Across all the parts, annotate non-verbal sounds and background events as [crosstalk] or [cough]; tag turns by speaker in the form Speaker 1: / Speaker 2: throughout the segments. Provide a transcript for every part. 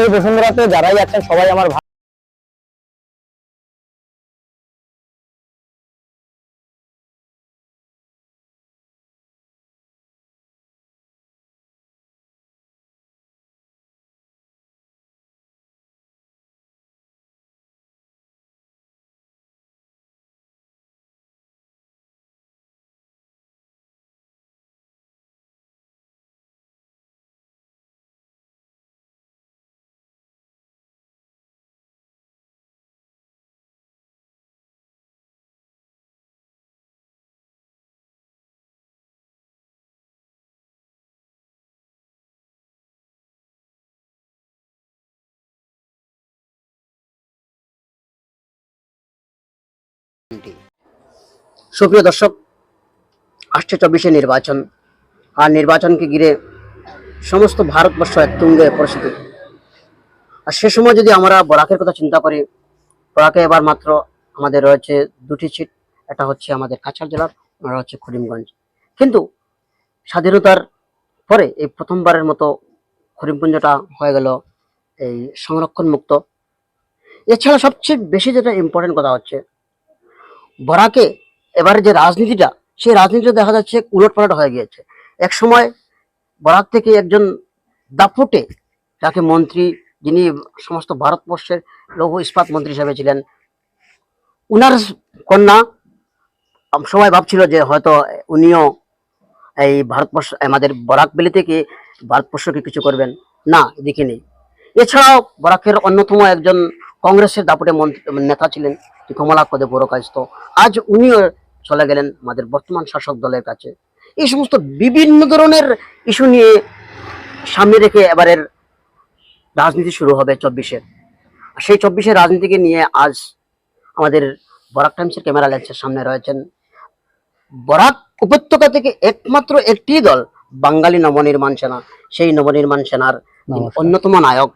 Speaker 1: এই বসুন্ধরাতে যারাই আছেন সবাই আমার
Speaker 2: সুপ্রিয় দর্শক, আসছে চব্বিশে নির্বাচন। আর নির্বাচনকে ঘিরে সমস্ত ভারতবর্ষ এক তুঙ্গে পরিস্থিতি আর সে সময় যদি আমরা বরাকের কথা চিন্তা করি, বরাকে এবার মাত্র আমাদের রয়েছে দুটি সিট। এটা হচ্ছে আমাদের কাছাড় জেলার, আর হচ্ছে করিমগঞ্জ। কিন্তু স্বাধীনতার পরে এই প্রথমবারের মতো করিমগঞ্জটা হয়ে গেল এই সংরক্ষণ মুক্ত এছাড়া সবচেয়ে বেশি যেটা ইম্পর্টেন্ট কথা হচ্ছে বরাকে এবারে যে রাজনীতিটা, সেই রাজনীতিটা দেখা যাচ্ছে উলটপালট হয়ে গিয়েছে। এক সময় বরাক থেকে একজন দাপুটে যাকে মন্ত্রী যিনি সমস্ত ভারতবর্ষের লৌহ ইস্পাত মন্ত্রী হিসেবে ছিলেন, উনার কন্যা সবাই ভাবছিল যে হয়তো উনিও এই ভারতবর্ষ, আমাদের বরাক বেলি থেকে ভারতবর্ষকে কিছু করবেন। না নেই। এছাড়াও বরাকের অন্যতম একজন কংগ্রেসের দাপুটে নেতা ছিলেন যে কমলাক্ষদে বড়কাস্ত আজ উনিও চলে গেলেন আমাদের বর্তমান শাসক দলের কাছে। এই সমস্ত বিভিন্ন ধরনের ইস্যু নিয়ে সামনে রেখে এবারের রাজনীতি শুরু হবে চব্বিশের সেই চব্বিশের রাজনীতিকে নিয়ে আজ আমাদের বরাক টাইমসের ক্যামেরা লেন্সের সামনে রয়েছেন বরাক উপত্যকা থেকে একমাত্র একটি দল বাঙালি নবনির্মাণ সেনা। সেই নবনির্মাণ সেনার অন্যতম নায়ক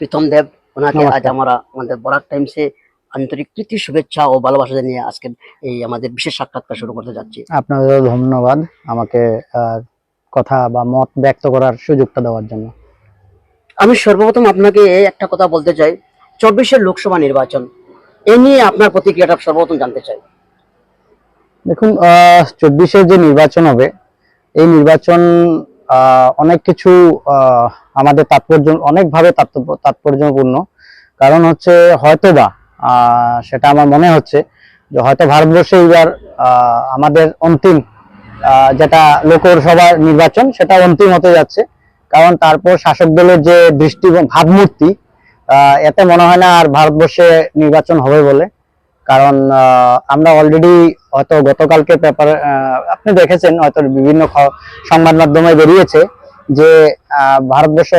Speaker 2: প্রীতম দেব। ওনাকে আজ। আমরা আমাদের বরাক টাইমসে আন্তরিক প্রীতি শুভেচ্ছা ও ভালোবাসা জানিয়ে আজকে এই আমাদের বিশেষ সাক্ষাৎকার শুরু করতে যাচ্ছি।
Speaker 1: আপনাদের ধন্যবাদ আমাকে কথা বা মত ব্যক্ত করার সুযোগটা দেওয়ার জন্য।
Speaker 2: আমি সর্বপ্রথম আপনাকে একটা কথা বলতে চাই। চব্বিশের লোকসভা নির্বাচন এ নিয়ে আপনার প্রতিক্রিয়াটা সর্বপ্রথম জানতে চাই।
Speaker 1: দেখুন চব্বিশের যে নির্বাচন হবে এই নির্বাচন আহ, অনেক কিছু আহ, আমাদের তাৎপর্য অনেকভাবে তাৎপর্যপূর্ণ। কারণ হচ্ছে হয়তোবা আহ, সেটা আমার মনে হচ্ছে যে হয়তো ভারতবর্ষে এবার আমাদের অন্তিম যেটা লোকসভা নির্বাচন সেটা অন্তিম হতে যাচ্ছে। কারণ তারপর শাসক দলের যে দৃষ্টি ভাবমূর্তি এতে মনে হয় না আর ভারতবর্ষে নির্বাচন হবে বলে। কারণ আমরা অলরেডি হয়তো গতকালকে পেপার আপনি দেখেছেন হয়তো বিভিন্ন সংবাদ মাধ্যমে বেরিয়েছে। যে ভারতবর্ষ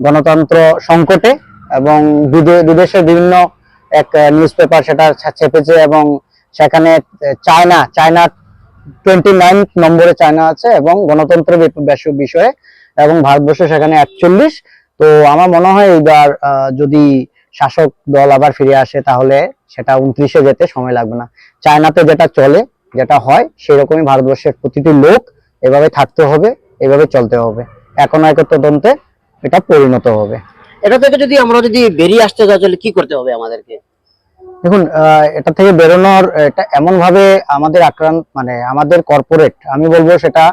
Speaker 1: গণতন্ত্র সংকটে এবং বিদে- বিদেশের বিভিন্ন এক নিউজ পেপার সেটা ছা- চেপেছে এবং সেখানে চায়না চায়না টোয়েন্টি নাইন নম্বরে চায়না আছে এবং গণতন্ত্র বিষয়ে এবং ভারতবর্ষ সেখানে একচল্লিশ। তো আমার মনে হয় এইবার যদি শাসক দল আবার ফিরে আসে তাহলে সেটা উনত্রিশে যেতে সময় লাগবে না। চায়নাতে যেটা চলে, যেটা হয়, সেরকমই ভারতবর্ষের প্রতিটি লোক এভাবে থাকতে হবে, এভাবে চলতে হবে। এখন এক তদন্তে এটা পরিণত হবে।
Speaker 2: এটা থেকে যদি আমরা যদি বেরিয়ে আসতে চাই তাহলে কি করতে হবে আমাদেরকে?
Speaker 1: দেখুন এটা থেকে বেরোনোর এটা এমন ভাবে আমাদের আক্রান্ত মানে আমাদের কর্পোরেট আমি বলব সেটা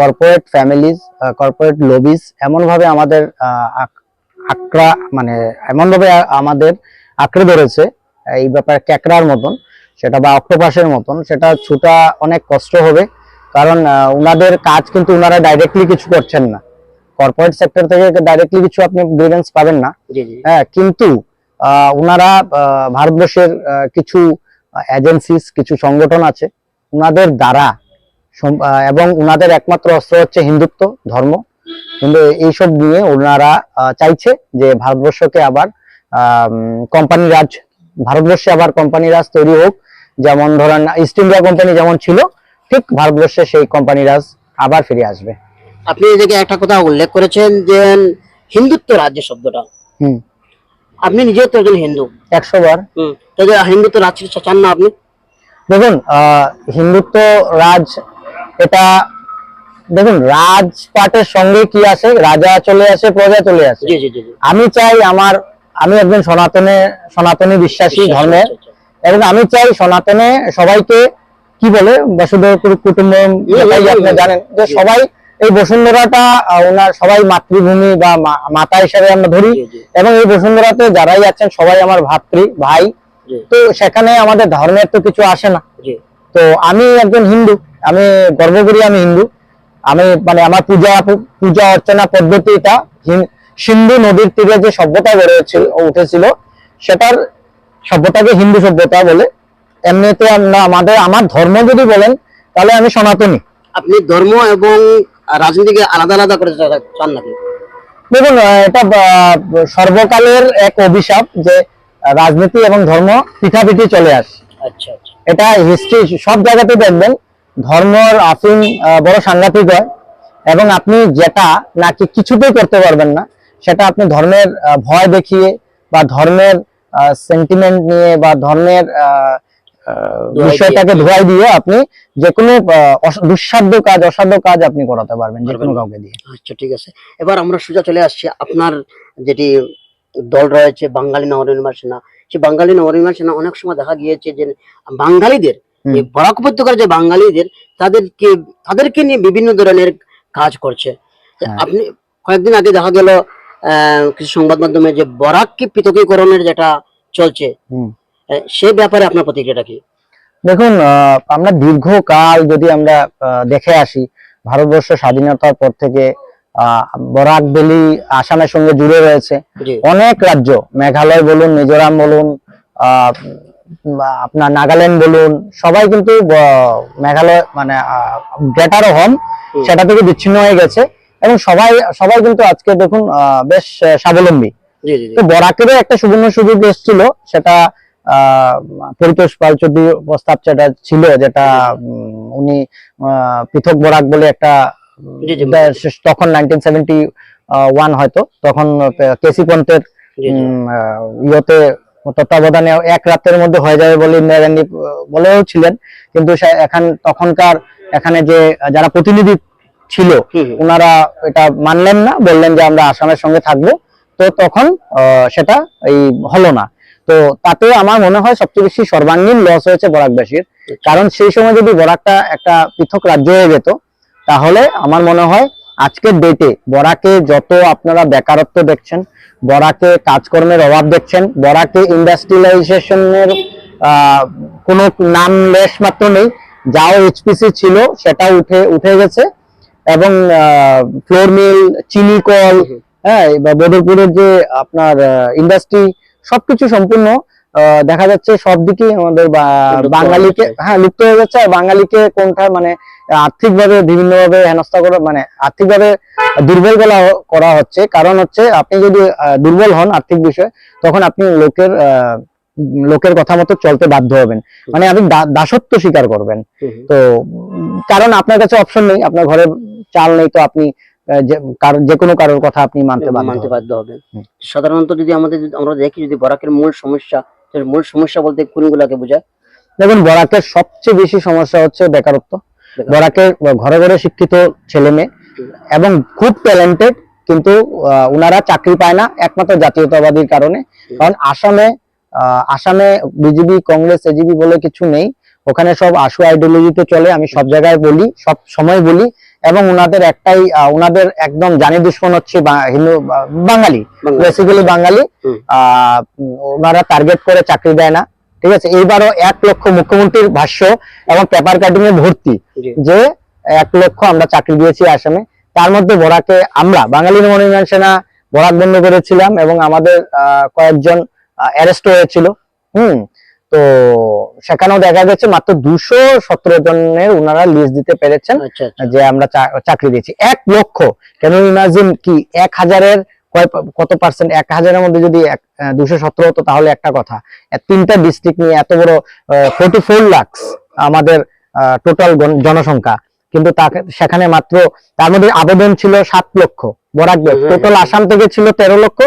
Speaker 1: কর্পোরেট ফ্যামিলিজ কর্পোরেট লবিজ এমন ভাবে আমাদের আক্রা মানে এমন ভাবে আমাদের আঁকড়ে ধরেছে এই ব্যাপারে ক্যাকড়ার মতন সেটা বা অক্টোপাসের মতন সেটা ছুটা অনেক কষ্ট হবে কারণ উনাদের কাজ কিন্তু উনারা ডাইরেক্টলি কিছু করছেন না। কর্পোরেট সেক্টর থেকে ডাইরেক্টলি কিছু আপনি গ্রিভেন্স পাবেন না। হ্যাঁ কিন্তু ওনারা ভারতবর্ষের কিছু এজেন্সিস কিছু সংগঠন আছে ওনাদের দ্বারা এবং ওনাদের একমাত্র অস্ত্র হচ্ছে হিন্দুত্ব ধর্ম। কিন্তু এইসব নিয়ে ওনারা চাইছে যে ভারতবর্ষকে আবার কোম্পানি রাজ ভারতবর্ষে আবার কোম্পানি রাজ তৈরি হোক। যেমন ধরেন ইস্ট ইন্ডিয়া কোম্পানি যেমন ছিল ঠিক ভারতবর্ষে সেই কোম্পানি রাজ আবার ফিরে আসবে।
Speaker 2: আপনি এই জায়গায় একটা কথা উল্লেখ করেছেন যে হিন্দুত্ব রাজ্য শব্দটা।
Speaker 1: হুম।
Speaker 2: আপনি নিজেও তো একজন হিন্দু।
Speaker 1: একশো বার।
Speaker 2: হিন্দুত্ব রাজ্য চান না আপনি?
Speaker 1: দেখুন হিন্দুত্ব রাজ এটা দেখুন রাজপাটের সঙ্গে কি আসে? রাজা চলে আসে প্রজা চলে আসে। আমি চাই আমার আমি একজন সনাতনে সনাতনী বিশ্বাসী
Speaker 2: বিশ্বাস,
Speaker 1: ধর্মের।
Speaker 2: আচ্ছা, আচ্ছা।
Speaker 1: এবং আমি চাই সনাতনে সবাইকে কি বলে বসুধৈব কুটু- কুটুম্বকম যেটাই
Speaker 2: হুম,
Speaker 1: আপনি জানেন যে সবাই এই বসুন্ধরাটা ওনার সবাই মাতৃভূমি বা মাতা হিসাবে আমরা ধরি। এবং এই বসুন্ধরাতে যারাই আছেন সবাই আমার ভাতৃ ভাই। তো সেখানে আমাদের ধর্মের তো কিছু আসে না। তো আমি একজন হিন্দু আমি গর্ব করি আমি হিন্দু। আমি মানে আমার পূজা পূজা অর্চনা পদ্ধতিটা সিন্ধু নদীর তীরে যে সভ্যতা গড়ে উঠেছিল- উঠেছিল সেটার সভ্যতাকে হিন্দু সভ্যতা বলে। এমনিতে আমরা আমাদের আমার ধর্ম যদি বলেন তাহলে আমি সনাতনী।
Speaker 2: আপনি ধর্ম এবং রাজনীতিকে আলাদা আলাদা করে চান নাকি?
Speaker 1: দেখুন এটা সর্বকালের এক অভিশাপ যে রাজনীতি এবং ধর্ম পিঠাপিঠি চলে আসে।
Speaker 2: আচ্ছা আচ্ছা।
Speaker 1: এটা হিস্ট্রি সব জায়গাতে দেখবেন ধর্মর আফিম বড় সাংঘাতিক হয়। এবং আপনি যেটা নাকি কিছুতেই করতে পারবেন না সেটা আপনি ধর্মের ভয় দেখিয়ে বা ধর্মের সেন্টিমেন্ট নিয়ে বা ধর্মের বিষয়টাকে ধোয়াই দিয়ে আপনি যে কোনো দুঃসাধ্য কাজ অসাধ্য কাজ আপনি করাতে পারবেন যে কোনো কাউকে দিয়ে।
Speaker 2: আচ্ছা ঠিক আছে। এবার আমরা সোজা চলে আসছি আপনার যেটি দল রয়েছে বাঙালি নবনির্মাণ সেনা। সেই বাঙালি নবনির্মাণ সেনা অনেক সময় দেখা গিয়েছে যে বাঙালিদের বরাক উপত্যকার যে বাঙালিদের তাদেরকে তাদেরকে নিয়ে বিভিন্ন ধরনের কাজ করছে।
Speaker 1: হ্যাঁ।
Speaker 2: আপনি কয়েকদিন আগে দেখা গেল আহ, কিছু সংবাদ মাধ্যমে যে বরাককে পৃথকীকরণের যেটা চলছে সে ব্যাপারে আপনার প্রতিক্রিয়াটা কি?
Speaker 1: দেখুন আমরা দীর্ঘকাল যদি আমরা দেখে আসি ভারতবর্ষ স্বাধীনতার পর থেকে বরাক ভ্যালি আসামের সঙ্গে জুড়ে রয়েছে। অনেক রাজ্য মেঘালয় বলুন মিজোরাম বলুন আপনার নাগাল্যান্ড বলুন সবাই কিন্তু মেঘালয় মানে গ্রেটার হোম। সেটা থেকে বিচ্ছিন্ন হয়ে গেছে। এবং সবাই সবাই কিন্তু আজকে দেখুন বেশ স্বাবলম্বী। তো বরাকেরও একটা সুবর্ণ সুযোগ এসেছিল সেটা পরিতোষ পালচৌধুরী প্রস্তাব যেটা ছিল যেটা উনি পৃথক বরাক বলে একটা তখন নাইনটিন সেভেন্টি ওয়ান হয়তো তখন কেসি পন্থের ইয়েতে তত্ত্বাবধানে এক রাতের মধ্যে হয়ে যাবে বলে ইন্দিরা গান্ধী বলেও ছিলেন। কিন্তু এখন তখনকার এখানে যে যারা প্রতিনিধি ছিল। ওনারা এটা মানলেন না বললেন যে আমরা আসামের সঙ্গে থাকব। তো তখন সেটা এই হলো না। তো তাতে আমার মনে হয় সবচেয়ে বেশি সর্বাঙ্গীন লস হয়েছে বরাকবাসীর কারণ সেই সময় যদি বরাকটা একটা পৃথক রাজ্য হয়ে যেত তাহলে আমার মনে হয় আজকের ডেটে বরাকে যত আপনারা বেকারত্ব দেখছেন বরাকে কাজকর্মের অভাব দেখছেন বরাকে ইন্ডাস্ট্রিয়ালাইজেশনের কোনো নাম লেশ মাত্র নেই যাও এইচপিসি ছিল সেটা উঠে উঠে গেছে। এবং ফ্লোর মিল চিনি কল হ্যাঁ বা বদরপুরের যে আপনার ইন্ডাস্ট্রি সবকিছু সম্পূর্ণ দেখা যাচ্ছে সব দিকেই আমাদের বাঙালিকে হ্যাঁ লুপ্ত হয়ে যাচ্ছে। আর বাঙালিকে কোনটা মানে আর্থিকভাবে বিভিন্নভাবে হেনস্থা করা মানে আর্থিকভাবে দুর্বল করা করা হচ্ছে। কারণ হচ্ছে আপনি যদি দুর্বল হন আর্থিক বিষয়ে তখন আপনি লোকের আহ, লোকের কথা মতো চলতে বাধ্য হবেন। মানে আপনি দাসত্ব স্বীকার করবেন। তো কারণ আপনার কাছে অপশন নেই। আপনার ঘরে চাল নেই তো আপনি যে কোনো কারোর কথা আপনি মানতে
Speaker 2: মানতে বাধ্য হবে সাধারণত যদি আমাদের আমরা দেখি যদি বরাকের মূল সমস্যা মূল সমস্যা বলতে কোনগুলোকে বোঝায়?
Speaker 1: দেখুন বরাকের সবচেয়ে বেশি সমস্যা হচ্ছে বেকারত্ব। বরাকের ঘরে ঘরে শিক্ষিত ছেলে মেয়ে এবং খুব ট্যালেন্টেড কিন্তু ওনারা চাকরি পায় না একমাত্র জাতীয়তাবাদীর কারণে। কারণ আসামে আসামে বিজেপি কংগ্রেস এজিবি বলে কিছু নেই। ওখানে সব আশু আইডিওলজিতে চলে। আমি সব জায়গায় বলি সব সময় বলি। এবং ওনাদের একটাই ওনাদের একদম জানি দুশ্মন হচ্ছে হিন্দু বাঙালি বেসিক্যালি বাঙালি। আহ, ওনারা টার্গেট করে চাকরি দেয় না ঠিক আছে? এইবারও এক লক্ষ মুখ্যমন্ত্রীর ভাষ্য এবং পেপার কাটিং এ ভর্তি যে এক লক্ষ আমরা চাকরি দিয়েছি আসামে। তার মধ্যে বরাকে আমরা বাঙালি মনোনয়ন সেনা বরাক বন্ধ করেছিলাম এবং আমাদের আহ, কয়েকজন অ্যারেস্ট হয়েছিল। হুম। তো সেখানেও দেখা গেছে মাত্র দুশো সতেরো জনের ওনারা লিস্ট দিতে পেরেছেন
Speaker 2: আচ্ছা আচ্ছা।
Speaker 1: যে আমরা চাকরি দিয়েছি। এক লক্ষ কেন ইমাজিন কি এক হাজারের কয় কত পার্সেন্ট এক হাজারের মধ্যে যদি দুশো সতেরো হতো তাহলে একটা কথা। তিনটা ডিস্ট্রিক্ট নিয়ে এত বড় ফোর্টি ফোর লাখ আমাদের টোটাল জনসংখ্যা। কিন্তু তাকে সেখানে মাত্র তার মধ্যে আবেদন ছিল সাত লক্ষ। বরাক বেল
Speaker 2: হুম, হুম,
Speaker 1: টোটাল আসাম থেকে ছিল তেরো লক্ষ।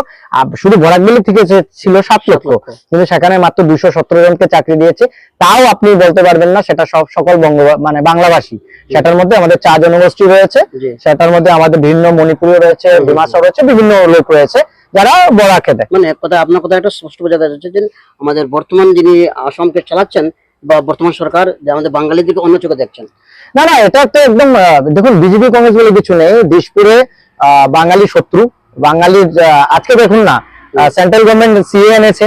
Speaker 1: শুধু বরাকবেল থেকে ছিল সাত লক্ষ। কিন্তু সেখানে মাত্র দুইশো সতেরো জনকে চাকরি দিয়েছে। তাও আপনি বলতে পারবেন না সেটা সব সকল বঙ্গ মানে বাংলাভাষী। সেটার মধ্যে আমাদের চা জনগোষ্ঠী রয়েছে। সেটার মধ্যে আমাদের বিভিন্ন মণিপুরী রয়েছে। ডিমাসা রয়েছে বিভিন্ন লোক রয়েছে যারা বরাকে দেয়।
Speaker 2: মানে এক কথা আপনার কথা একটা স্পষ্ট বোঝা যাচ্ছে যে আমাদের বর্তমান যিনি আসামকে চালাচ্ছেন বা বর্তমান সরকার যে আমাদের বাঙালিদেরকে অন্য চোখে দেখছেন?
Speaker 1: না না এটা তো একদম দেখুন বিজেপি কংগ্রেস বলে কিছু নেই। দিশপুরে বাঙালি শত্রু। বাঙালির আজকে দেখুন না সেন্ট্রাল গভর্নমেন্ট সিএ এনেছে।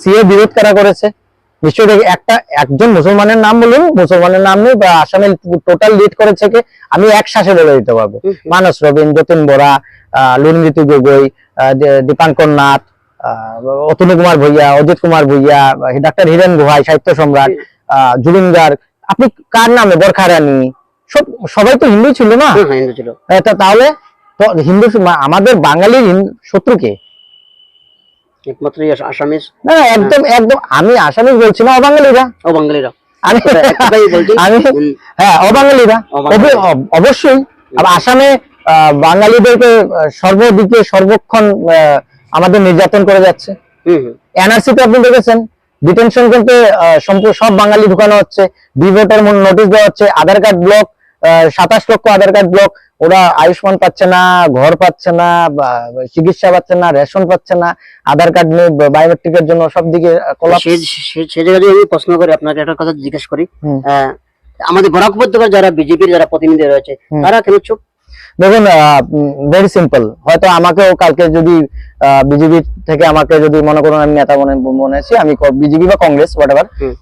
Speaker 1: সিএ বিরোধ কারা করেছে? নিশ্চয়ই দেখি একটা একজন মুসলমানের নাম বলুন মুসলমানের নাম নেই বা আসামে টোটাল লিড করেছে কে? আমি এক শ্বাসে বলে দিতে পারব। মানস রবীন যতীন বরা লুনজিতু গগৈ দীপাঙ্কর নাথ আহ, অতনু কুমার ভুইয়া অজিত কুমার ভুইয়া ডাক্তার হিরেন গোহাই সাহিত্য সম্রাট আহ, জুবিন আপনি কার নামে? বরখা রানী। সব সবাই তো হিন্দু ছিল না?
Speaker 2: হ্যাঁ হ্যাঁ হিন্দু ছিল।
Speaker 1: তা- তাহলে হিন্দু আমাদের বাঙালির শত্রুকে
Speaker 2: একমাত্র এই
Speaker 1: না না, একদম একদম আমি আসামি বলছি না অবাঙালিরা।
Speaker 2: ও
Speaker 1: আমি
Speaker 2: এক কথাই বলছি।
Speaker 1: আমি হ্যাঁ অবাঙালিরা। অবশ্যই। আসামে বাঙালিদেরকে সর্বদিকে সর্বক্ষণ আমাদের নির্যাতন করে যাচ্ছে। এনআরসি তে আপনি দেখেছেন? ডিটেনশন করতে সম্পূর্ণ সব বাঙালি ঢুকানো হচ্ছে। বিভোটার নোটিশ দেওয়া হচ্ছে। আধার কার্ড ব্লক সাতাশ লক্ষ আধার কার্ড ব্লক ওরা আয়ুষ্মান পাচ্ছে না ঘর পাচ্ছে না চিকিৎসা পাচ্ছে না রেশন পাচ্ছে না। আধার কার্ড নেই বায়োমেট্রিকের জন্য সব দিকে
Speaker 2: আমি প্রশ্ন করি আপনাকে একটা কথা জিজ্ঞেস করি। আমাদের বরাক উপত্যকার যারা বিজেপির যারা প্রতিনিধি রয়েছে তারা কেন চুপ?
Speaker 1: দেখুন ভেরি সিম্পল হয়তো আমাকেও কালকে যদি বিজেপি থেকে আমাকে যদি মনে করুন আমি নেতা মনে মনে আছি আমি বিজেপি বা কংগ্রেস হোয়াট
Speaker 2: হুম।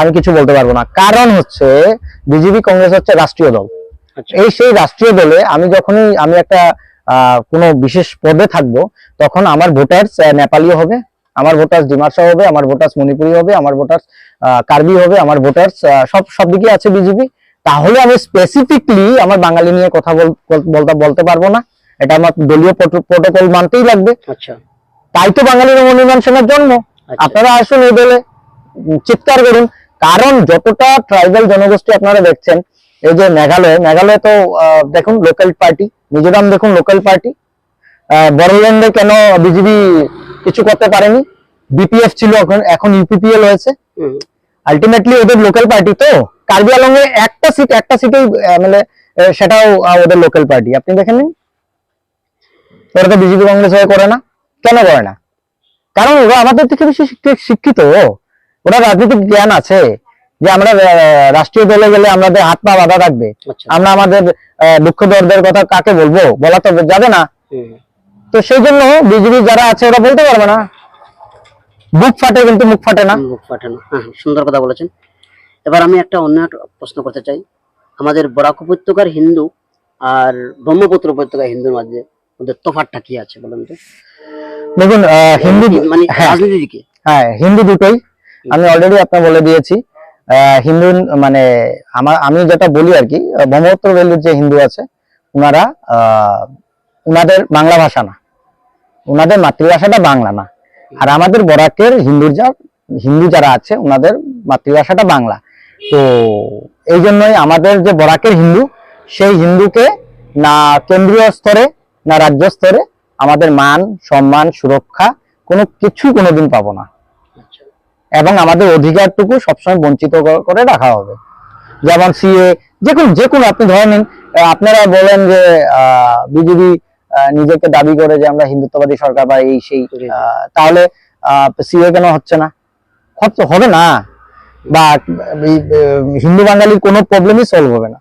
Speaker 1: আমি কিছু বলতে পারব না। কারণ হচ্ছে বিজেপি কংগ্রেস হচ্ছে রাষ্ট্রীয় দল।
Speaker 2: আচ্ছা।
Speaker 1: এই সেই রাষ্ট্রীয় দলে আমি যখনই আমি একটা আহ, কোনো বিশেষ পদে থাকব তখন আমার ভোটার্স নেপালি হবে আমার ভোটার্স ডিমার্সা হবে আমার ভোটার্স মণিপুরি হবে আমার ভোটার্স কার্বি হবে আমার ভোটার্স সব সব দিকে আছে বিজেপি। তাহলে আমি স্পেসিফিকলি আমার বাঙালি নিয়ে কথা বল- বল- বলতে বলতে পারব না। এটা আমার দলীয় প্রোটোকল মানতেই লাগবে।
Speaker 2: আচ্ছা।
Speaker 1: তাই তো বাঙালির মনিমান সেনের জন্ম।
Speaker 2: আচ্ছা।
Speaker 1: আপনারা আসুন এই দলে চিৎকার করুন। কারণ যতটা ট্রাইবাল জনগোষ্ঠী আপনারা দেখছেন এই যে মেঘালয় মেঘালয় তো দেখুন লোকাল পার্টি মিজোরাম দেখুন লোকাল পার্টি বড়োল্যান্ডে কেন বিজেপি কিছু করতে পারেনি? বিপিএফ ছিল এখন এখন ইউপিপিএল হয়েছে। আলটিমেটলি ওদের লোকাল পার্টি তো। কার্বি আলং এ একটা সিট একটা সিটেই মানে সেটাও ওদের লোকাল পার্টি আপনি দেখেন নিন। ওরা তো বিজেপি কংগ্রেস হয়ে করে না। কেন করে না? কারণ ওরা আমাদের থেকে বেশি শিক্ষি- শিক্ষিত। ওরা রাজনৈতিক জ্ঞান আছে যে আমরা রাষ্ট্রীয় দলে গেলে আমাদের হাত পা বাধা থাকবে।
Speaker 2: আচ্ছা।
Speaker 1: আমরা আমাদের দুঃখ দর্দের কথা কাকে বলব? বলা তো যাবে না। তো সেই জন্য বিজেপি যারা আছে ওরা বলতে পারবে না। বুক ফাটে কিন্তু মুখ ফাটে না।
Speaker 2: মুখ ফাটে না। হ্যাঁ, সুন্দর কথা বলেছেন। এবার আমি একটা অন্য একটা প্রশ্ন করতে চাই। আমাদের বরাক উপত্যকার হিন্দু আর ব্রহ্মপুত্র উপত্যকার হিন্দুর মাঝে মধ্যে তফাৎটা কি আছে বলুন তো?
Speaker 1: দেখুন হিন্দু
Speaker 2: মানে
Speaker 1: হ্যাঁ।
Speaker 2: রাজনীতি দিকে
Speaker 1: হ্যাঁ হিন্দু দুটোই। আমি অলরেডি আপনার বলে দিয়েছি হিন্দু মানে আমার আমি যেটা বলি আর কি ব্রহ্মপুত্র ভ্যালির যে হিন্দু আছে ওনারা আহ, ওনাদের বাংলা ভাষা না। ওনাদের মাতৃভাষাটা বাংলা না। আর আমাদের বরাকের হিন্দুর যা হিন্দু যারা আছে ওনাদের মাতৃভাষাটা বাংলা। তো এই জন্যই আমাদের যে বরাকের হিন্দু সেই হিন্দুকে না কেন্দ্রীয় স্তরে না রাজ্য স্তরে আমাদের মান সম্মান সুরক্ষা কোনো কিছু কোনোদিন পাবো না। এবং আমাদের অধিকারটুকু সবসময় বঞ্চিত করে রাখা হবে। যেমন সিএ যে কোনো যে কোনো আপনি ধরে নিন আপনারা বলেন যে বিজেপি নিজেকে দাবি করে যে আমরা হিন্দুত্ববাদী সরকার বা এই সেই তাহলে সিএ কেন হচ্ছে না? হচ্ছে- হবে না। বা হিন্দু বাঙালির কোনো প্রবলেমই সলভ হবে না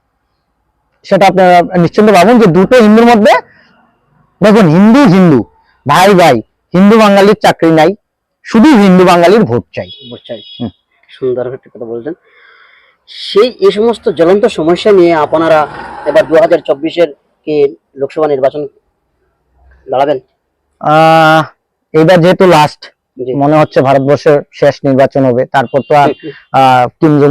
Speaker 1: সেটা আপনারা নিশ্চিন্ত ভাবুন যে দুটো হিন্দুর মধ্যে দেখুন হিন্দু হিন্দু ভাই ভাই হিন্দু বাঙালির চাকরি নাই শুধু হিন্দু বাঙালির ভোট চাই
Speaker 2: বুঝছাই
Speaker 1: হুম।
Speaker 2: সুন্দর একটা কথা বলছেন সেই এই সমস্ত জ্বলন্ত সমস্যা নিয়ে আপনারা এবার দু হাজার চব্বিশের কি লোকসভা নির্বাচন দাঁড়াবেন
Speaker 1: এবার যেহেতু লাস্ট। মনে হচ্ছে ভারতবর্ষের শেষ নির্বাচন হবে তারপর তো আর [laughs] আহ,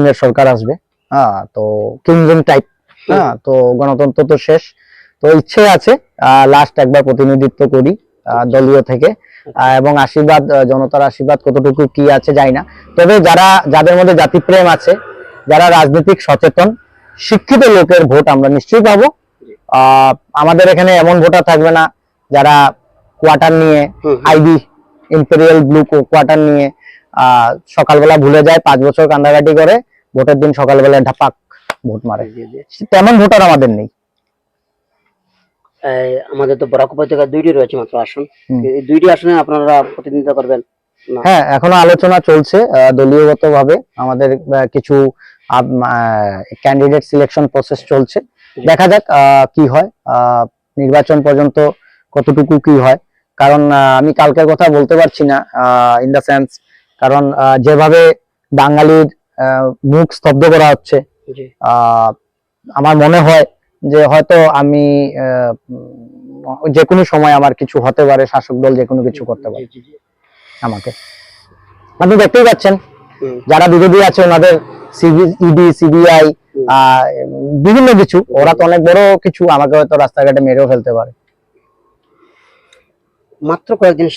Speaker 1: এর সরকার আসবে। হ্যাঁ। তো কিমজং টাইপ হ্যাঁ। তো গণতন্ত্র তো শেষ। তো ইচ্ছে আছে লাস্ট একবার প্রতিনিধিত্ব করি দলীয় থেকে। এবং আশীর্বাদ জনতার আশীর্বাদ কতটুকু কি আছে যাই না। তবে যারা যাদের মধ্যে জাতিপ্রেম আছে যারা রাজনৈতিক সচেতন শিক্ষিত লোকের ভোট আমরা নিশ্চয়ই পাবো। আহ, আমাদের এখানে এমন ভোটার থাকবে না যারা কোয়ার্টার নিয়ে। আইবি ইম্পেরিয়াল ব্লু কোয়ার্টার নিয়ে আহ, সকালবেলা ভুলে যায় পাঁচ বছর কান্দাকাটি করে ভোটের দিন সকালবেলা ঢাপাক ভোট মারে। তেমন ভোটার আমাদের নেই।
Speaker 2: আমাদের তো বরাক উপত্যকা দুইটি রয়েছে মাত্র আসন। এই দুইটি আসনে আপনারা প্রতিনিধিত্ব করবেন
Speaker 1: হ্যাঁ এখনও আলোচনা চলছে দলীয়গত ভাবে আমাদের কিছু ক্যান্ডিডেট সিলেকশন প্রসেস চলছে। দেখা যাক আহ, কি হয়। আহ, নির্বাচন পর্যন্ত কতটুকু কি হয়। কারণ আমি কালকের কথা বলতে পারছি না ইন দ্য সেন্স কারণ যেভাবে বাঙালির মুখ স্তব্ধ করা হচ্ছে আমার মনে হয় যে হয়তো আমি যে কোনো সময় আমার কিছু হতে পারে শাসক দল যে কোনো কিছু করতে পারে। আমাকে। আপনি দেখতেই পাচ্ছেন যারা বিরোধী আছে ওনাদের ইডি সিবিআই বিভিন্ন কিছু ওরা তো অনেক বড় কিছু আমাকে হয়তো রাস্তাঘাটে মেরেও ফেলতে পারে।
Speaker 2: মাত্র কয়েকদিন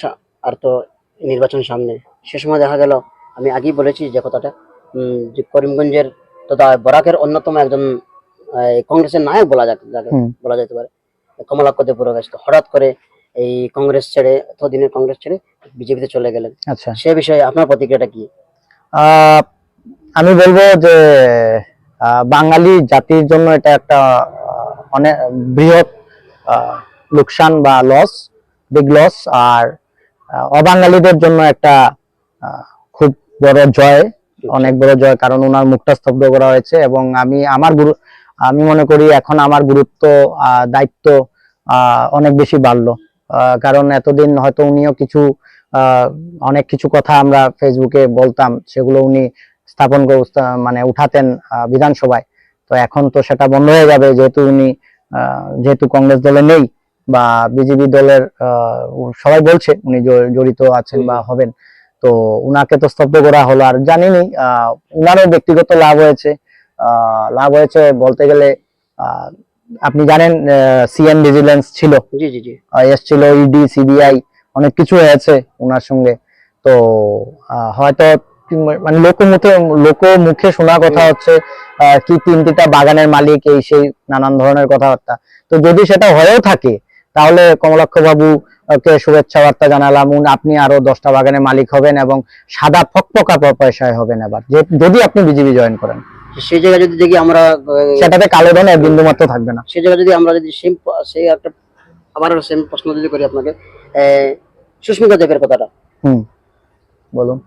Speaker 2: আর তো নির্বাচন সামনে। সে সময় দেখা গেল আমি আগেই বলেছি যে কথাটা যে করিমগঞ্জের তথা বরাকের অন্যতম একজন কংগ্রেসের নায়ক বলা যাক বলা যেতে পারে কমলাক্ষ দেবপুরকাশ হঠাৎ করে এই কংগ্রেস ছেড়ে এতদিনের কংগ্রেস ছেড়ে বিজেপিতে চলে গেলেন।
Speaker 1: আচ্ছা।
Speaker 2: সে বিষয়ে আপনার প্রতিক্রিয়াটা কি?
Speaker 1: আহ, আমি বলব যে বাঙালি জাতির জন্য এটা একটা অনেক বৃহৎ লোকসান বা লস বিগ লস আর অবাঙালিদের জন্য একটা খুব বড় জয়, অনেক বড় জয়, কারণ ওনার মুখটা স্তব্ধ করা হয়েছে এবং আমি, আমার গুরু, আমি মনে করি এখন আমার গুরুত্ব দায়িত্ব অনেক বেশি বাড়লো। কারণ এতদিন হয়তো উনিও কিছু অনেক কিছু কথা আমরা ফেসবুকে বলতাম, সেগুলো উনি স্থাপন মানে উঠাতেন বিধানসভায়। তো এখন তো সেটা বন্ধ হয়ে যাবে, যেহেতু উনি যেহেতু কংগ্রেস দলে নেই বা বিজেপি দলের আহ, সবাই বলছে উনি জড়িত আছেন বা হবেন। তো উনাকে তো স্তব্ধ করা হলো। আর জানিনি আহ, উনারও ব্যক্তিগত লাভ হয়েছে। আহ, লাভ হয়েছে বলতে গেলে আহ, আপনি জানেন সিএম ভিজিলেন্স ছিল। এসছিল ইডি সিবিআই অনেক কিছু হয়েছে ওনার সঙ্গে। তো হয়তো মানে লোক মুখে লোক মুখে শোনা কথা হচ্ছে আহ, কি তিন তিনটা বাগানের মালিক এই সেই নানান ধরনের কথাবার্তা। তো যদি সেটা হয়েও থাকে তাহলে কমলাক্ষ বাবু কে শুভেচ্ছা বার্তা জানালাম। উনি- আপনি আরও দশটা বাগানের মালিক হবেন এবং সাদা ফকফকা পয়সায় হবেন আবার যদি আপনি বিজেপি জয়েন করেন।
Speaker 2: সেই জায়গায় যদি দেখি আমরা
Speaker 1: সেটাতে কালো ধনের বিন্দু মাত্র থাকবে না।
Speaker 2: সেই জায়গায় যদি আমরা যদি সেম সেই একটা আবার সেম প্রশ্ন যদি করি আপনাকে সুস্মিতা দেবের কথাটা।
Speaker 1: হুম বলুন।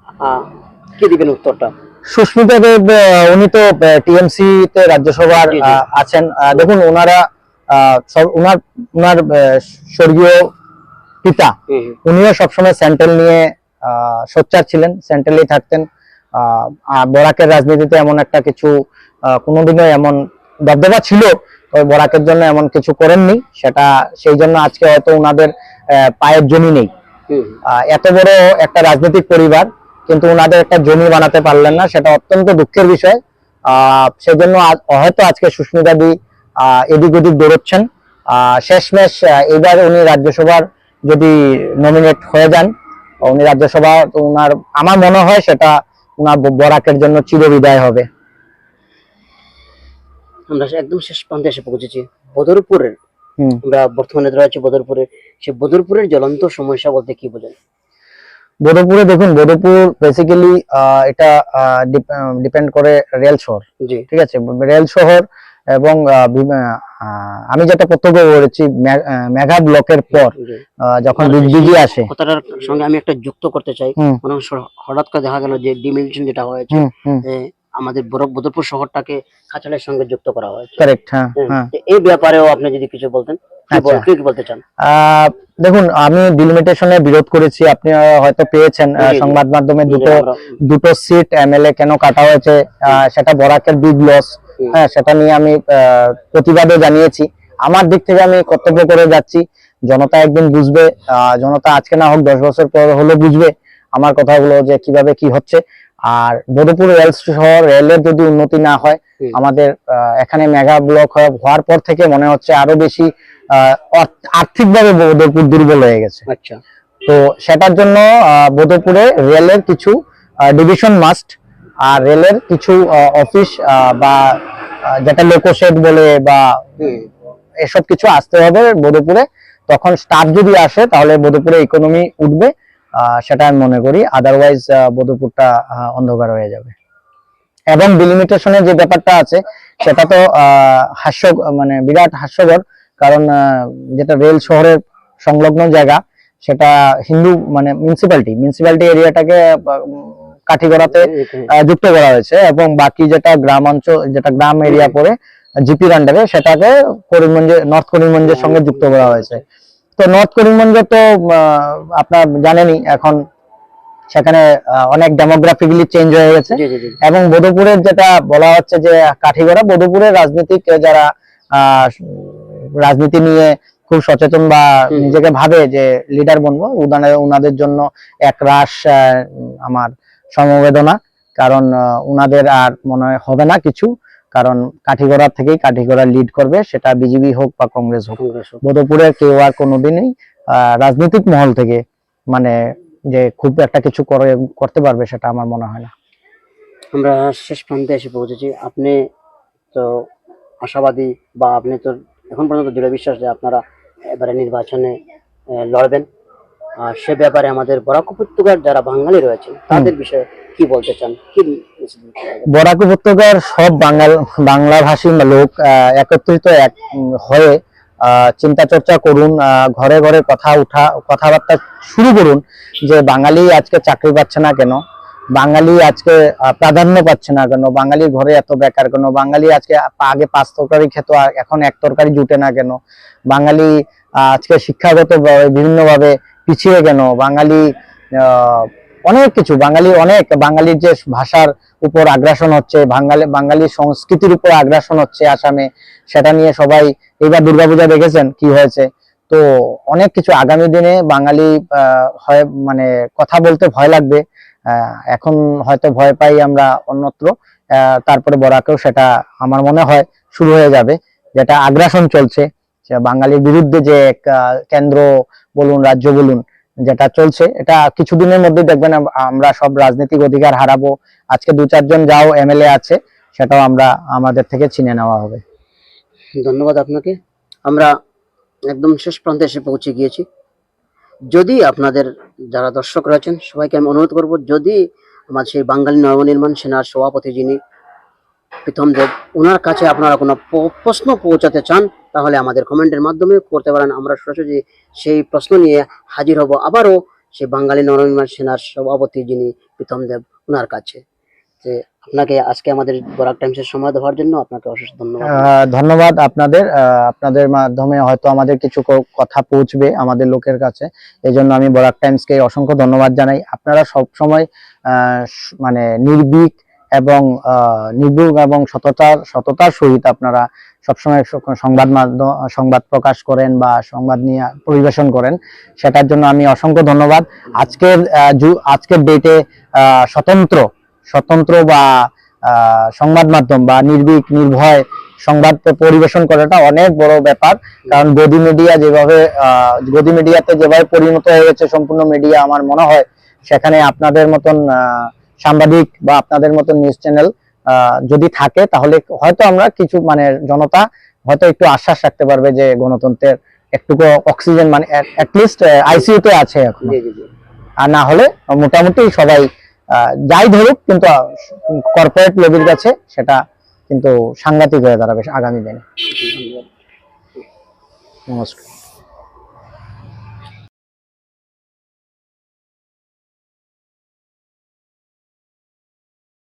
Speaker 2: কি দিবেন উত্তরটা?
Speaker 1: সুস্মিতা দেব উনি তো টিএমসি তে রাজ্যসভার আছেন। দেখুন ওনারা ওনার ওনার স্বর্গীয় পিতা। উনিও সবসময় সেন্ট্রাল নিয়ে সোচ্চার ছিলেন সেন্ট্রালেই থাকতেন। আহ, বরাকের রাজনীতিতে এমন একটা কিছু কোনোদিনও এমন দবদবা ছিল তবে বরাকের জন্য এমন কিছু করেননি। সেটা সেই জন্য আজকে হয়তো ওনাদের পায়ের জমি নেই। এত বড় একটা রাজনৈতিক পরিবার কিন্তু ওনাদের একটা জমি বানাতে পারলেন না সেটা অত্যন্ত দুঃখের বিষয়। আহ, সেজন্য হয়তো আজকে সুস্মিতা দি আহ, এদিক ওদিক বেরোচ্ছেন আহ, শেষমেশ এবার উনি রাজ্যসভার যদি নমিনেট হয়ে যান উনি রাজ্যসভা উনার আমার মনে হয় সেটা উনার ব- বরাকের জন্য চিরবিদায় হবে।
Speaker 2: আমরা একদম শেষ প্রান্তে এসে পৌঁছেছি। বদরপুরের আমরা বর্তমানে রয়েছে বদরপুরে। সেই বদরপুরের জ্বলন্ত সমস্যা বলতে কি বোঝেন?
Speaker 1: বোধপুরে দেখুন বোধপুর বেসিক্যালি এটা ডিপেন্ড করে রেল শহর
Speaker 2: জি।
Speaker 1: ঠিক আছে? রেল শহর এবং আমি যেটা প্রত্যক্ষ করেছি মেঘা ব্লকের পর যখন
Speaker 2: আর
Speaker 1: আসে।
Speaker 2: কথাটার সঙ্গে আমি একটা যুক্ত করতে চাই। মানে হঠাৎ করে দেখা গেল যে ডিমিলিশন যেটা হয়েছে আমাদের বদরপুর শহরটাকে খাঁচালের সঙ্গে যুক্ত করা হয়েছে।
Speaker 1: কারেক্ট হ্যাঁ হ্যাঁ।
Speaker 2: এই ব্যাপারেও আপনি যদি কিছু বলতেন
Speaker 1: আচ্ছা। দেখুন আমি ডিলিমিটেশনে বিরোধ করেছি। আপনি হয়তো পেয়েছেন। সংবাদ মাধ্যমে দুটো দুটো সিট এমএলএ কেন কাটা হয়েছে সেটা বরাকের বিগ লস। হ্যাঁ সেটা নিয়ে আমি প্রতিবাদও জানিয়েছি। আমার দিক থেকে আমি কর্তব্য করে যাচ্ছি। জনতা একদিন বুঝবে জনতা আজকে না হোক দশ বছর পর হলে বুঝবে আমার কথাগুলো যে কীভাবে কি হচ্ছে। আর বদরপুর রেল শহর রেলের যদি উন্নতি না হয় আমাদের এখানে মেগা ব্লক হওয়ার পর থেকে মনে হচ্ছে আরও বেশি আর্থিকভাবে বদরপুর দুর্বল হয়ে গেছে।
Speaker 2: আচ্ছা।
Speaker 1: তো সেটার জন্য আহ, বোধপুরে রেলের কিছু ডিভিশন মাস্ট আর রেলের কিছু অফিস বা যেটা লোকোশেড বলে বা এসব কিছু আসতে হবে বোধপুরে তখন স্টার যদি আসে তাহলে বোধপুরে ইকোনমি উঠবে। সেটা আমি মনে করি। আদারওয়াইজ বোধপুরটা অন্ধকার হয়ে যাবে। এবং ডিলিমিটেশনের যে ব্যাপারটা আছে সেটা তো আহ, হাস্য মানে বিরাট হাস্যকর। কারণ যেটা রেল শহরের সংলগ্ন জায়গা সেটা হিন্দু মানে মিউনিসিপ্যালিটি মিউনিসিপ্যালিটি এরিয়াটাকে কাঠিগড়াতে যুক্ত করা হয়েছে এবং বাকি যেটা গ্রাম অঞ্চল যেটা গ্রাম এরিয়া পড়ে জিপির আন্ডারে সেটাকে করিমগঞ্জে নর্থ করিমগঞ্জের সঙ্গে যুক্ত করা হয়েছে। তো নর্থ করিমগঞ্জ তো আপনার জানেনই এখন সেখানে অনেক ডেমোগ্রাফিক্যালি চেঞ্জ হয়ে গেছে। এবং বধুপুরের যেটা বলা হচ্ছে যে কাঠিগড়া বধুপুরের রাজনীতিক যারা আহ, রাজনীতি নিয়ে খুব সচেতন বা নিজেকে ভাবে যে লিডার বনবো উনাদের উনাদের জন্য এক রাশ আহ, আমার সমবেদনা কারণ উনাদের আর মনে হবে না কিছু কারণ কাঠিগড়া থেকেই কাঠিগড়া লিড করবে সেটা বিজেপি হোক বা কংগ্রেস হোক। বধুপুরের কেউ আর কোনোদিনই রাজনৈতিক মহল থেকে মানে যে খুব একটা কিছু করে করতে পারবে সেটা আমার মনে হয় না।
Speaker 2: আমরা শেষ প্রান্তে এসে পৌঁছেছি। আপনি তো আশাবাদী বা আপনি তো এখন পর্যন্ত দৃঢ় বিশ্বাস যে আপনারা এবারে নির্বাচনে লড়বেন। সে ব্যাপারে আমাদের বরাক উপত্যকার যারা বাঙালি রয়েছেন তাদের বিষয়ে কি বলতে চান? কি?
Speaker 1: বরাক উপত্যকার সব বাঙাল বাংলা ভাষী লোক একত্রিত এক হয়ে চিন্তা চর্চা করুন ঘরে ঘরে কথা উঠা কথাবার্তা শুরু করুন যে বাঙালি আজকে চাকরি পাচ্ছে না কেন? বাঙালি আজকে প্রাধান্য পাচ্ছে না কেন? বাঙালির ঘরে এত বেকার কেন? বাঙালি আজকে আগে পাঁচ তরকারি খেত এখন এক তরকারি জুটে না কেন? বাঙালি আজকে শিক্ষাগত বিভিন্ন ভাবে পিছিয়ে কেন বাঙালি অনেক কিছু, বাঙালি অনেক, বাঙালির যে ভাষার উপর আগ্রাসন হচ্ছে, বাঙালি বাঙালির সংস্কৃতির উপর আগ্রাসন হচ্ছে আসামে, সেটা নিয়ে সবাই এবার দুর্গাপূজা দেখেছেন কি হয়েছে। তো অনেক কিছু আগামী দিনে বাঙালি হয় মানে কথা বলতে ভয় লাগবে এখন হয়তো ভয় পাই আমরা অন্যত্র তারপরে বরাকেও সেটা আমার মনে হয় শুরু হয়ে যাবে, যেটা আগ্রাসন চলছে বাঙালির বিরুদ্ধে যে কেন্দ্র বলুন, রাজ্য বলুন, যেটা চলছে, এটা কিছুদিনের মধ্যে দেখবেন আমরা সব রাজনৈতিক অধিকার হারাবো। আজকে দু চারজন যাও এমএলএ আছে, সেটাও আমরা আমাদের থেকে চিনে নেওয়া হবে।
Speaker 2: ধন্যবাদ আপনাকে। আমরা একদম শেষ প্রান্তে এসে পৌঁছে গিয়েছি। যদি আপনাদের যারা দর্শক রয়েছেন, সবাইকে আমি অনুরোধ করব, যদি আমার সেই বাঙালি নবনির্মাণ সেনার সভাপতি যিনি প্রীতম দেব ওনার কাছে আপনারা কোনো প্রশ্ন পৌঁছাতে চান তাহলে আমাদের কমেন্টের মাধ্যমে করতে পারেন। আমরা সরাসরি সেই প্রশ্ন নিয়ে হাজির হব আবারও সেই বাঙালি নবনির্মাণ সেনার সভাপতি যিনি প্রীতম দেব ওনার কাছে। যে আপনাকে আজকে আমাদের বরাক টাইমসের সময় দেওয়ার জন্য আপনাকে অশেষ ধন্যবাদ।
Speaker 1: ধন্যবাদ আপনাদের। আপনাদের মাধ্যমে হয়তো আমাদের কিছু কথা পৌঁছবে আমাদের লোকের কাছে। এই জন্য আমি বরাক টাইমসকে অসংখ্য ধন্যবাদ জানাই। আপনারা সব সময় মানে নির্ভীক এবং আহ, নির্ভীক এবং সততার সততার সহিত আপনারা সবসময় সংবাদ মাধ্যম, সংবাদ প্রকাশ করেন বা সংবাদ নিয়ে পরিবেশন করেন, সেটার জন্য আমি অসংখ্য ধন্যবাদ। আজকের আজকের ডেটে স্বতন্ত্র স্বতন্ত্র বা সংবাদ মাধ্যম বা নির্ভীক, নির্ভয় সংবাদ পরিবেশন করাটা অনেক বড় ব্যাপার। কারণ গদি মিডিয়া যেভাবে গদি মিডিয়াতে যেভাবে পরিণত হয়ে গেছে সম্পূর্ণ মিডিয়া আমার মনে হয়, সেখানে আপনাদের মতন সাংবাদিক বা আপনাদের মতন নিউজ চ্যানেল যদি থাকে তাহলে হয়তো আমরা কিছু মানে জনতা হয়তো একটু আশ্বাস রাখতে পারবে যে গণতন্ত্রের একটুকু অক্সিজেন মানে অ্যাটলিস্ট আইসিইউতে আছে এখন। আর না হলে মোটামুটি সবাই আহ, যাই ধরুক কিন্তু কর্পোরেট লেভেল কাছে সেটা কিন্তু সাংঘাতিক হয়ে দাঁড়াবে আগামী দিনে। নমস্কার।